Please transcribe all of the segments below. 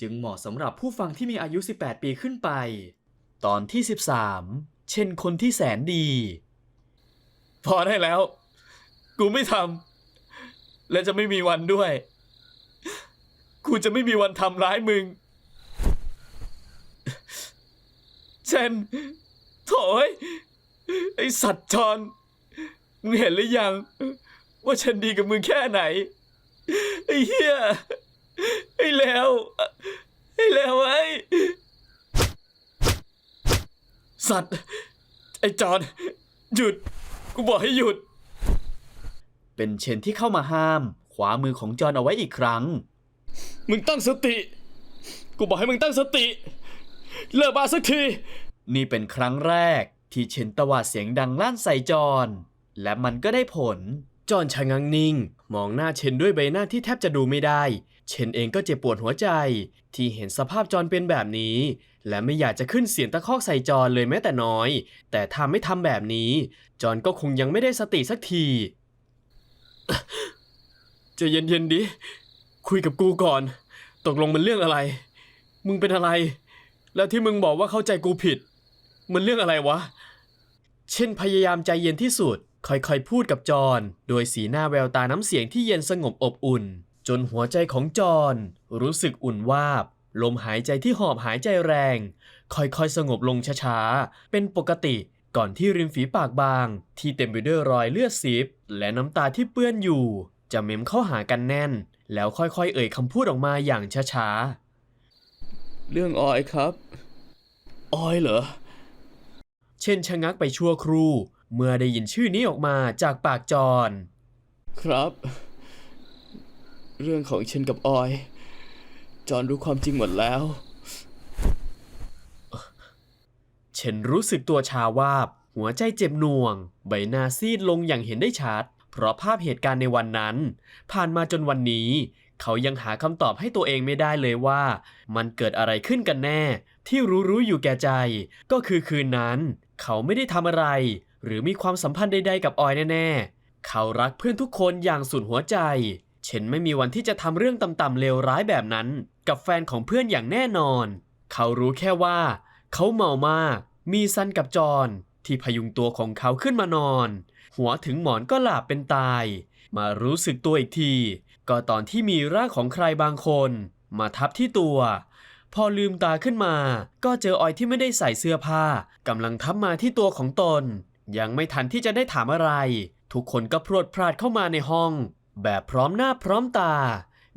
จึงเหมาะสำหรับผู้ฟังที่มีอายุ 18 ปีขึ้นไป ตอนที่ 13 เช่นคนที่แสนดี พอได้แล้ว กูไม่ทำและจะไม่มีวันด้วย กูจะไม่มีวันทำร้ายมึง เช่นโถยไอสัตว์จอนมึงเห็นหรือยัง ว่าฉันดีกับมึงแค่ไหน ไอ้เหี้ย ไอ้แล้วไอ้แล้วไอ้สัตว์ ไอ้จอนหยุด กูบอกให้หยุด เป็นเชนที่เข้ามาห้าม ขวามือของจอห์นเอาไว้อีกครั้ง มึงตั้งสติ กูบอกให้มึงตั้งสติ เลิกบ้าสักที นี่เป็นครั้งแรกที่เชนตวาดเสียงดังลั่นใส่จอห์นและมันก็ได้ผล จอนชะงังนิ่ง มองหน้าเชนด้วยใบหน้าที่แทบจะดูไม่ได้ เชนเองก็เจ็บปวดหัวใจ ที่เห็นสภาพจอนเป็นแบบนี้ และไม่อยากจะขึ้นเสียงตะคอกใส่จอนเลยแม้แต่น้อย แต่ถ้าไม่ทำแบบนี้ จอนก็คงยังไม่ได้สติสักทีจะเย็นๆดิ คุยกับกูก่อน ตกลงมันเรื่องอะไร มึงเป็นอะไร แล้วที่มึงบอกว่าเข้าใจกูผิด มันเรื่องอะไรวะ เช่นพยายามใจเย็นที่สุด ค่อยๆพูดกับจอห์นโดยสีหน้าแววตาน้ำเสียงที่เย็นสงบอบอุ่น จนหัวใจของจอห์นรู้สึกอุ่นวาบ ลมหายใจที่หอบหายใจแรง ค่อยๆสงบลงช้าๆ เป็นปกติก่อนที่ริมฝีปากบาง ที่เต็มไปด้วยรอยเลือดซิบ และน้ำตาที่เปื้อนอยู่ จะเม้มเข้าหากันแน่น แล้วค่อยๆ เอ่ยคำพูดออกมาอย่างช้าเรื่องออยครับ ออยเหรอๆเช่นชะงักไปชั่วครู่ เมื่อได้ยินชื่อนี้ออกมาจากปากจอห์นครับ เรื่องของเชนกับออย จอนรู้ความจริงหมดแล้ว เชนรู้สึกตัวชาวาบ หัวใจเจ็บหน่วง ใบหน้าซีดลงอย่างเห็นได้ชัด เพราะภาพเหตุการณ์ในวันนั้น ผ่านมาจนวันนี้ เขายังหาคำตอบให้ตัวเองไม่ได้เลยว่า มันเกิดอะไรขึ้นกันแน่ ที่รู้รู้ๆอยู่แก่ใจ ก็คือคืนนั้น เขาไม่ได้ทำอะไร หรือมีความสัมพันธ์ใดๆกับออยแน่ๆ เขารักเพื่อนทุกคนอย่างสุดหัวใจ เชนไม่มีวันที่จะทำเรื่องต่ำๆเลวร้ายแบบนั้น กับแฟนของเพื่อนอย่างแน่นอน เขารู้แค่ว่า เขาเมามาก มีซันกับจอนที่พยุงตัวของเขาขึ้นมานอน หัวถึงหมอนก็หลับเป็นตาย มารู้สึกตัวอีกที ก็ตอนที่มีร่างของใครบางคน มาทับที่ตัว พอลืมตาขึ้นมา ก็เจอออยที่ไม่ได้ใส่เสื้อผ้ากำลังทับมาที่ตัวของตน ยังไม่ทันที่จะได้ถามอะไร ทุกคนก็พรวดพราดเข้ามาในห้อง แบบพร้อมหน้าพร้อมตา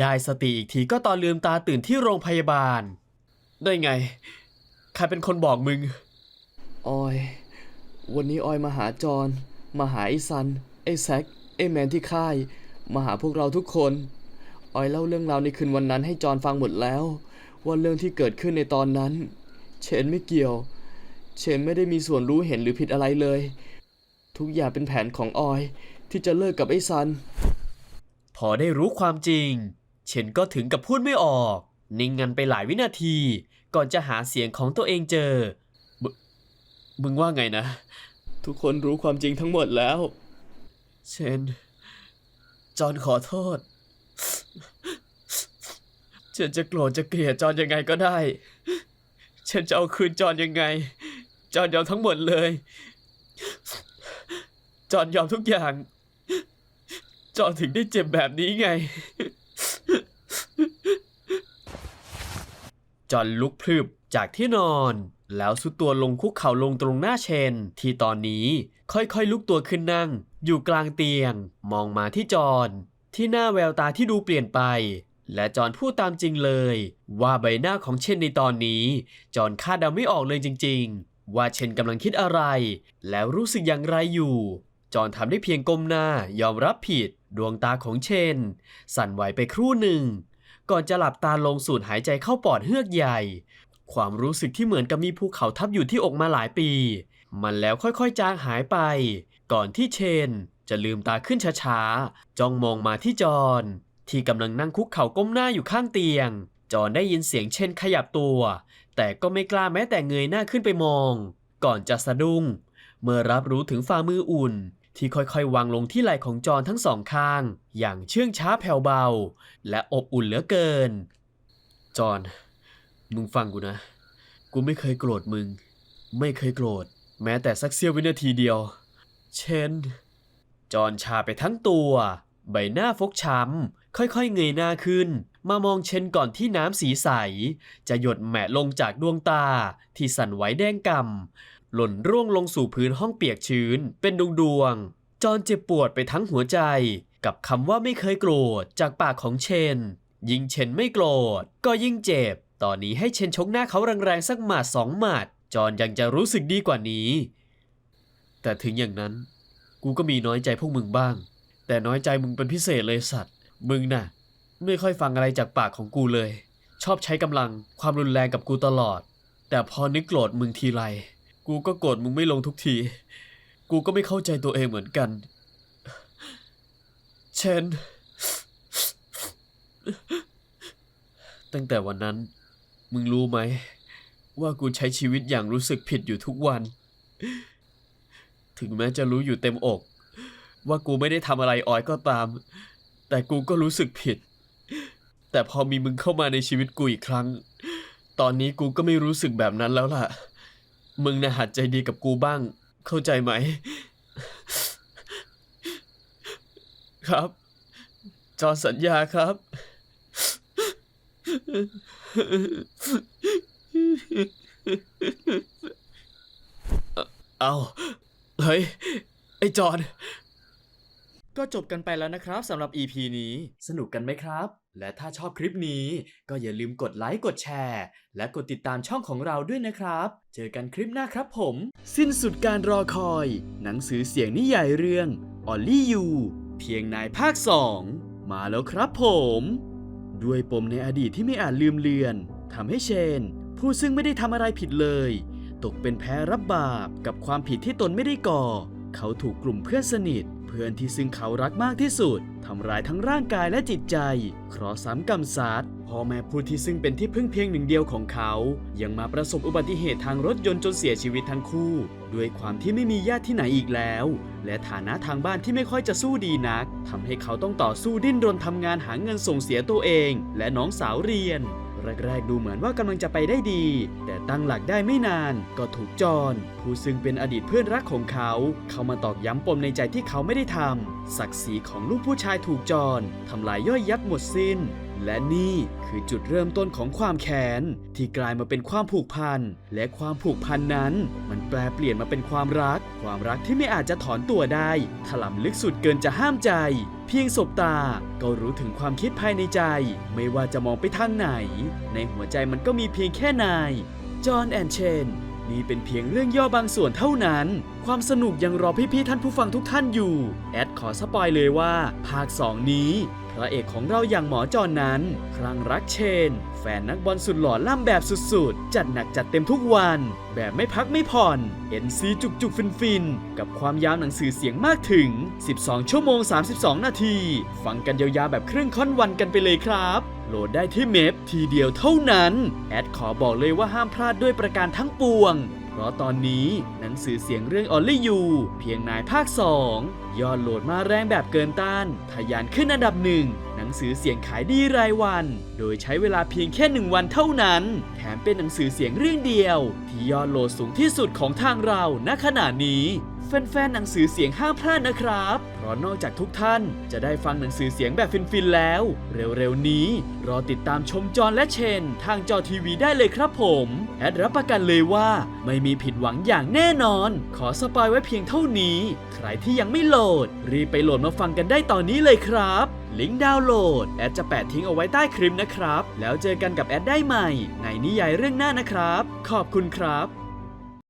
ได้สติอีกทีก็ตอนลืมตาตื่นที่โรงพยาบาล ได้ไง ใครเป็นคนบอกมึง ออย วันนี้ออยมาหาจอนมาหาไอซัน ไอแซคไอแมนที่ค่าย มาหาพวกเราทุกคน ออยเล่าเรื่องราวในคืนวันนั้นให้จอนฟังหมดแล้ว ว่าเรื่องที่เกิดขึ้นในตอนนั้น เชนไม่เกี่ยว เชนไม่ได้มีส่วนรู้เห็นหรือผิดอะไรเลย ทุกอย่างเป็นแผนของออย ที่จะเลิกกับไอ้ซัน พอได้รู้ความจริง เชนก็ถึงกับพูดไม่ออก นิ่งงันไปหลายวินาที ก่อนจะหาเสียงของตัวเองเจอมึงว่าไงนะ ทุกคนรู้ความจริงทั้งหมดแล้ว เชน จอนขอโทษ เชนจะโกรธจะเกลียดจอนยังไงก็ได้เชนจะเอาคืนจอนยังไง จอนยอมทั้งหมดเลย จอนยอมทุกอย่าง จอนถึงได้เจ็บแบบนี้ไง จอนลุกพรึบจากที่นอน แล้วสุดตัวลงคุกเข่าลงตรงหน้าเชน ที่ตอนนี้ค่อยๆลุกตัวขึ้นนั่ง อยู่กลางเตียง มองมาที่จอนที่หน้าแววตาที่ดูเปลี่ยนไป และจอนพูดตามจริงเลย ว่าใบหน้าของเชนในตอนนี้ จอนคาดเดาไม่ออกเลยจริง ๆ ว่าเชนกำลังคิดอะไร แล้วรู้สึกอย่างไรอยู่ จอนทำได้เพียงก้มหน้ายอมรับผิด ดวงตาของเชน สั่นไหวไปครู่หนึ่ง ก่อนจะหลับตาลงสูดหายใจเข้าปอดเฮือกใหญ่ ความรู้สึกที่เหมือนกับมีภูเขาทับอยู่ที่อกมาหลายปี มันแล้วค่อยๆจางหายไป ก่อนที่เชน จะลืมตาขึ้นช้าๆจ้องมองมาที่จอนที่กำลังนั่งคุกเข่าก้มหน้าอยู่ข้างเตียง จอนได้ยินเสียงเช่นขยับตัว แต่ก็ไม่กล้าแม้แต่เงยหน้าขึ้นไปมอง ก่อนจะสะดุ้ง เมื่อรับรู้ถึงฝ่ามืออุ่น ที่ค่อยๆ วางลงที่ไหล่ของจอนทั้งสองข้าง อย่างเชื่องช้าแผ่วเบา และอบอุ่นเหลือเกิน จอน มึงฟังกูนะ กูไม่เคยโกรธมึง ไม่เคยโกรธ แม้แต่สักเสี้ยววินาทีเดียว เช่น จอนชาไปทั้งตัว ใบหน้าฟกช้ำ ค่อยๆเงยหน้าขึ้น มามองเชนก่อนที่น้ำสีใส จะหยดแหมะลงจากดวงตาที่สั่นไหวแดงกำหล่นร่วงลงสู่พื้นห้องเปียกชื้น เป็นดวงดวงๆจอนเจ็บปวดไปทั้งหัวใจ กับคำว่าไม่เคยโกรธจากปากของเชน ยิ่งเชนไม่โกรธ ก็ยิ่งเจ็บ ตอนนี้ให้เชนชกหน้าเขาแรงๆสักหมัดสองหมัดจอนยังจะรู้สึกดีกว่านี้ แต่ถึงอย่างนั้น กูก็มีน้อยใจพวกมึงบ้าง แต่น้อยใจมึงเป็นพิเศษเลยสัตว์ มึงน่ะ ไม่ค่อยฟังอะไรจากปากของกูเลย ชอบใช้กำลังความรุนแรงกับกูตลอด แต่พอนึกโกรธมึงทีไร กูก็โกรธมึงไม่ลงทุกที กูก็ไม่เข้าใจตัวเองเหมือนกัน เชน ตั้งแต่วันนั้น มึงรู้ไหม ว่ากูใช้ชีวิตอย่างรู้สึกผิดอยู่ทุกวัน ถึงแม้จะรู้อยู่เต็มอก ว่ากูไม่ได้ทำอะไรออยก็ตาม แต่กูก็รู้สึกผิด แต่พอมีมึงเข้ามาในชีวิตกูอีกครั้ง ตอนนี้กูก็ไม่รู้สึกแบบนั้นแล้วล่ะ มึงนะหัดใจดีกับกูบ้าง เข้าใจไหม ครับ จอสัญญาครับ เอาเฮ้ย ไอ้จอน ก็จบกันไปแล้วนะครับสำหรับ EP นี้ สนุกกันไหมครับ และถ้าชอบคลิปนี้ ก็อย่าลืมกดไลค์กดแชร์ และกดติดตามช่องของเราด้วยนะครับ เจอกันคลิปหน้าครับผม สิ้นสุดการรอคอย หนังสือเสียงนิยายเรื่องออลลี่ยูเพียงนายภาค 2 มาแล้วครับผม ด้วยปมในอดีตที่ไม่อาจลืมเลือนทำให้เชน ผู้ซึ่งไม่ได้ทำอะไรผิดเลย ตกเป็นแพ้รับบาปกับความผิดที่ตนไม่ได้ก่อ เขาถูกกลุ่มเพื่อนสนิทเพื่อนที่ซึ่งเขารักมากที่สุดทำร้ายทั้งร่างกายและจิตใจ เคราะห์ซ้ำกรรมซัดพ่อแม่ผู้ที่ซึ่งเป็นที่พึ่งเพียงหนึ่งเดียวของเขา ยังมาประสบอุบัติเหตุทางรถยนต์จนเสียชีวิตทั้งคู่ ด้วยความที่ไม่มีญาติที่ไหนอีกแล้ว และฐานะทางบ้านที่ไม่ค่อยจะสู้ดีนักทำให้เขาต้องต่อสู้ดิ้นรนทำงานหาเงินส่งเสียตัวเอง และน้องสาวเรียน แรกๆดูเหมือนว่ากำลังจะไปได้ดี แต่ตั้งหลักได้ไม่นานก็ถูกจอนผู้ซึ่งเป็นอดีตเพื่อนรักของเขา เข้ามาตอกย้ำปมในใจที่เขาไม่ได้ทำศักดิ์ศรีของลูกผู้ชายถูกจอนทำลายย่อยยับหมดสิ้น และนี่คือจุดเริ่มต้นของความแค้นที่กลายมาเป็นความผูกพัน และความผูกพันนั้น มันแปลเปลี่ยนมาเป็นความรัก ความรักที่ไม่อาจจะถอนตัวได้ถล่ำลึกสุดเกินจะห้ามใจ เพียงสบตาก็รู้ถึงความคิดภายในใจ ไม่ว่าจะมองไปทางไหน ในหัวใจมันก็มีเพียงแค่นาย จอห์นแอนเชน นี่เป็นเพียงเรื่องย่อบางส่วนเท่านั้น ความสนุกยังรอพี่ๆท่านผู้ฟังทุกท่านอยู่ แอดขอสปอยเลยว่า ภาค 2 นี้ พระเอกของเราอย่างหมอจอนนั้นครั้งรักเชน แฟนนักบอลสุดหล่อล่ำแบบสุดๆ จัดหนักจัดเต็มทุกวัน แบบไม่พักไม่ผ่อน NC จุกจุกฟินฟินๆกับความยาวหนังสือเสียงมากถึง 12 ชั่วโมง 32 นาที ฟังกันยาวๆแบบครึ่งค่อนวันกันไปเลยครับโหลดได้ที่เมพทีเดียวเท่านั้น แอดขอบอกเลยว่าห้ามพลาดด้วยประการทั้งปวง เพราะตอนนี้หนังสือเสียงเรื่อง Only You เพียงนายภาค 2 ยอดโหลดมาแรงแบบเกินต้านทะยานขึ้นอันดับหนึ่งหนังสือเสียงขายดีรายวัน โดยใช้เวลาเพียงแค่หนึ่งวันเท่านั้น แถมเป็นหนังสือเสียงเรื่องเดียว ที่ยอดโหลดสูงที่สุดของทางเราณขณะนี้แฟนๆ หนังสือเสียงห้ามพลาดนะครับ เพราะนอกจากทุกท่านจะได้ฟังหนังสือเสียงแบบฟินๆ แล้ว เร็วๆ นี้ รอติดตามชมจอนและเชน ทางจอทีวีได้เลยครับผม แอดรับประกันเลยว่าไม่มีผิดหวังอย่างแน่นอน ขอสปอยไว้เพียงเท่านี้ ใครที่ยังไม่โหลด รีบไปโหลดมาฟังกันได้ตอนนี้เลยครับ ลิงก์ดาวน์โหลด แอดจะแปะทิ้งเอาไว้ใต้คลิปนะครับ แล้วเจอกันกับแอดได้ใหม่ ในนิยายเรื่องหน้านะครับ ขอบคุณครับ